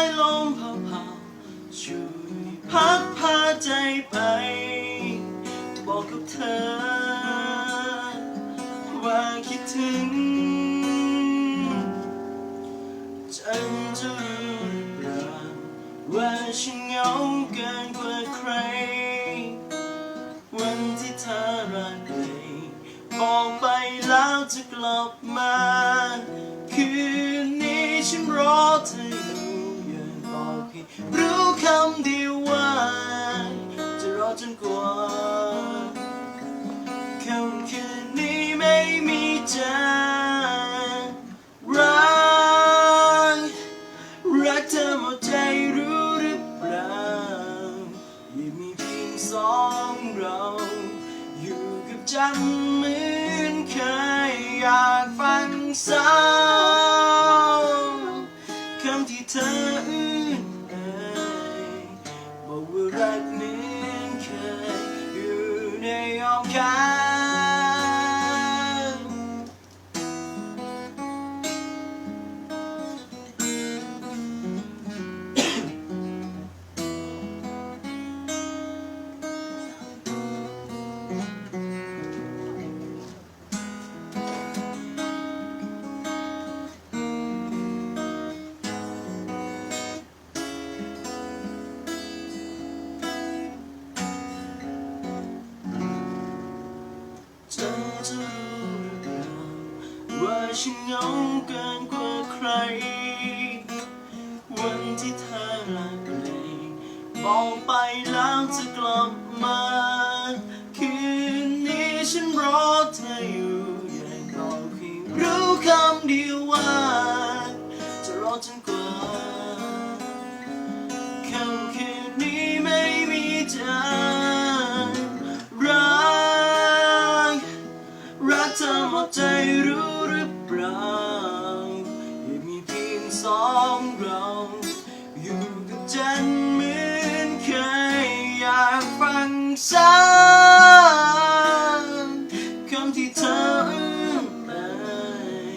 ายลมเผาๆช่วยพักพาใจไปบอกกับเธอ ว่าคิดถึงจันจะรู้หรืว่าฉันเหงาเกินกว่าใคร วันที่เธอรักเลยบอกไปแล้วจะกลับมา รู้คำเดียวว่า จะรอจนกว่าค่ำคืนนี้ไม่มีจางรักรักเธอหมดใจรู้หรือเปล่ายังมีเพียงสองเรา อยู่กับจันเหมือนเคยอยากฟังซ้ำคำที่ อยู่ใฉันเหงาเกินกว่าใคร วันที่เธอลักเลยบอกไปแล้วจะกลับมา คืนนี้ฉันรอเธออยู่อยากบอกให้รู้คำเดียวว่า จะรอจนกว่า สองเรา อยู่กับฉันเหมือนเคยอยากฟังซ้ำคำที่เธอเอ่ย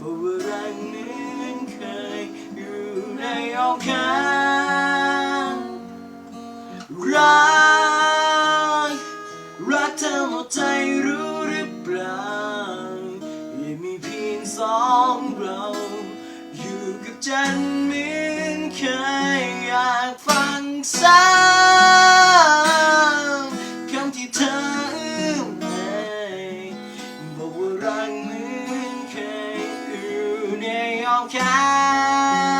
บอกว่ารักเหมือนเคยอยู่ในอ้อมแขนรัก รักเธอหมดใจรู้หรือเปล่ายังมีเพียงสองเรา กับฉันเหมือนเคยอยากฟังซ้ำคำที่เธออื้มเอ่ยบอกว่ารักเหมือนเคยอยู่ในอ้อมแขน